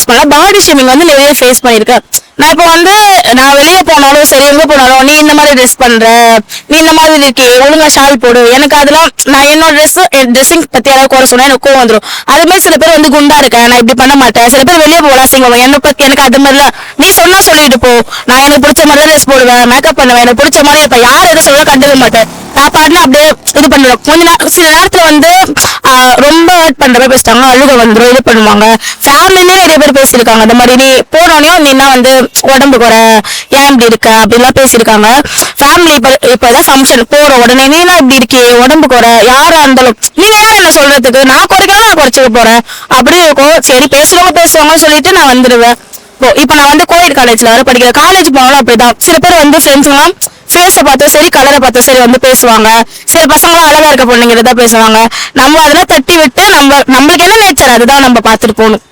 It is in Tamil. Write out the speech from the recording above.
ஃபேஸ் பாடி ஷேமிங் வந்து நிறைய ஃபேஸ் பண்ணியிருக்கேன் நான் இப்போ வந்து நான் வெளியே போனாலும் சரி எங்கே போனாலும் நீ இந்த மாதிரி ட்ரெஸ் பண்ற நீ இந்த மாதிரி இருக்கே ஒழுங்கா ஷால் போடு எனக்கு அதெல்லாம் நான் என்னோட ட்ரெஸ் ட்ரெஸ்ஸிங் பத்தி யாராவது குறை சொன்னா எனக்கு கோவம் வந்துடும் அதே மாதிரி சில பேர் வந்து குண்டா இருக்கேன் நான் இப்படி பண்ண மாட்டேன். சில பேர் வெளியே போகலாம் சிங்கம் என்னை பற்றி எனக்கு அது மாதிரிலாம் நீ சொன்னா சொல்லிட்டு போ. நான் எனக்கு பிடிச்ச மாதிரி தான் ட்ரெஸ் போடுவேன் மேக்கப் பண்ணுவேன் எனக்கு பிடிச்ச மாதிரி இப்ப யார் எதை சொல்ல கண்டுக்க மாட்டேன். நான் பாட்டுல அப்படியே இது பண்ணுவேன் கொஞ்ச நேரம் சில நேரத்துல வந்து ரொம்ப ஹர்ட் பண்ற மாதிரி பேசிட்டாங்க அழுக வந்துடும் இது பண்ணுவாங்க. ஃபேமிலிலே நிறைய பேர் பேசியிருக்காங்க. இந்த மாதிரி நீ போனோடனே நீ என்ன வந்து உடம்பு குறை ஏன் இப்படி இருக்க? அப்படிலாம் பேசியிருக்காங்க. ஃபேமிலி இப்போ இப்போ ஏதாவது ஃபங்க்ஷன் போற உடனே நீ என்ன இப்படி இருக்கே உடம்பு குறை யாராக இருந்தாலும் நீ யார் என்ன சொல்றதுக்கு? நான் குறைக்கணும் நான் குறைச்சிக்க போறேன். அப்படி இருக்கும். சரி பேசுறவங்க பேசுவாங்கன்னு சொல்லிட்டு நான் வந்துடுவேன் இப்போ இப்போ நான் வந்து கோயில் காலேஜ்ல வர படிக்கிறேன். காலேஜ் போனாலும் அப்படிதான். சில பேர் வந்து ஃப்ரெண்ட்ஸ்லாம் ஃபேஸை பார்த்தும் சரி கலரை பார்த்தும் சரி வந்து பேசுவாங்க. சில பசங்களும் அழகா இருக்க பொண்ணுங்கிறதா பேசுவாங்க. நம்ம அதெல்லாம் தட்டி விட்டு நம்ம நம்மளுக்கு என்ன நேச்சர் அதுதான் நம்ம பார்த்துட்டு போகணும்.